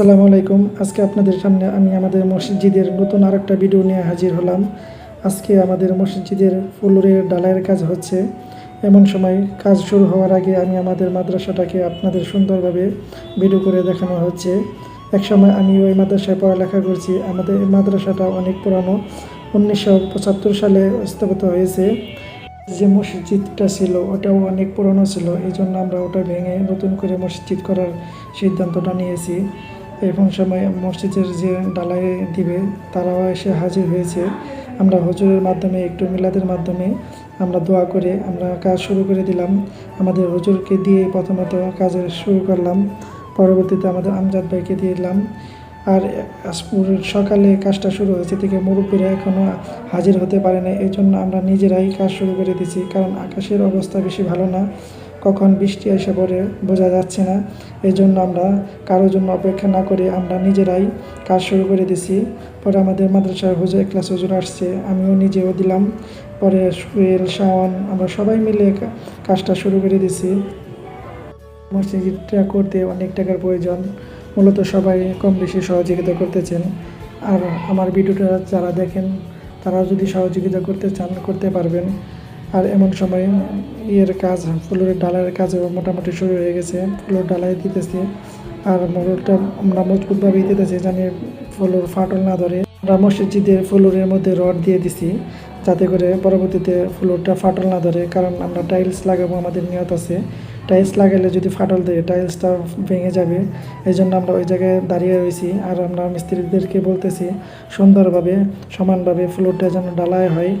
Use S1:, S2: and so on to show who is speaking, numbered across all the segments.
S1: আসসালামু আলাইকুম। আজকে আপনাদের সামনে আমি আমাদের মসজিদের নতুন আরেকটা ভিডিও নিয়ে হাজির হলাম। আজকে আমাদের মসজিদের ফুলুরের ডালাইয়ের কাজ হচ্ছে। এমন সময় কাজ শুরু হওয়ার আগে আমি আমাদের মাদ্রাসাটাকে আপনাদের সুন্দরভাবে ভিডিও করে দেখানো হচ্ছে। একসময় আমি ওই মাদ্রাসায় পড়ালেখা করছি। আমাদের মাদ্রাসাটা অনেক পুরানো। উনিশশো পঁচাত্তর সালে স্থাপিত হয়েছে। যে মসজিদটা ছিল ওটাও অনেক পুরনো ছিল। এই জন্য আমরা ওটা ভেঙে নতুন করে মসজিদ করার সিদ্ধান্তটা নিয়েছি। এখন সময় মসজিদের যে ডালাই দিবে, তারাও এসে হাজির হয়েছে। আমরা হুজুরের মাধ্যমে, একটু মিলাদের মাধ্যমে আমরা দোয়া করে, আমরা কাজ শুরু করে দিলাম। আমাদের হুজুরকে দিয়ে প্রথমত কাজ শুরু করলাম। পরবর্তীতে আমাদের আমজাদ ভাইকে দিয়ে দিলাম। আর সকালে কাজটা শুরু হয়েছে থেকে মুরব্বীরা এখনও হাজির হতে পারে না এই জন্য আমরা নিজেরাই কাজ শুরু করে দিচ্ছি কারণ আকাশের অবস্থা বেশি ভালো না। কখন বৃষ্টি এসে পড়ে বোঝা যাচ্ছে না। এই জন্য আমরা কারোর জন্য অপেক্ষা না করে আমরা নিজেরাই কাজ শুরু করে দিছি। পরে আমাদের মাদ্রাসার হুজুর, ক্লাস হুজুর আসছে, আমিও নিজেও দিলাম। পরে সুয়েল, শাওন, আমরা সবাই মিলে কাজটা শুরু করে দিছি। মসজিদটা করতে অনেক টাকার প্রয়োজন। মূলত সবাই কম বেশি সহযোগিতা করতেছেন। আর আমার ভিডিওটা যারা দেখেন, তারা যদি সহযোগিতা করতে চান, করতে পারবেন। আর এমন সময় ইয়ের কাজ, ফুলের ডালার কাজও মোটামুটি শুরু হয়ে গেছে। ফুলের ডালাই দিতেছে আর মোটরটা আমরা মজবুতভাবেই দিতেছি জানি ফুলের ফাটল না ধরে। আমরা মসজিদের ফুলের মধ্যে রড দিয়ে দিছি যাতে করে পরবর্তীতে ফ্লোরটা ফাটল না ধরে, কারণ আমরা টাইলস লাগাবো, আমাদের নিয়ত আছে। টাইলস লাগালে যদি ফাটল দেয় টাইলসটা ভেঙে যাবে। এই জন্য আমরা ওই জায়গায় দাঁড়িয়ে রয়েছি আর আমরা মিস্ত্রিদেরকে বলতেছি, সুন্দরভাবে, সমানভাবে ফ্লোরটা যেন ডালাই হয়।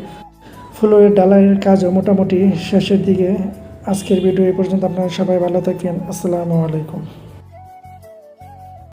S1: ফ্লোরের ডালাইয়ের কাজও মোটামুটি শেষের দিকে। আজকের ভিডিও এই পর্যন্ত। আপনারা সবাই ভালো থাকেন আসসালামু আলাইকুম।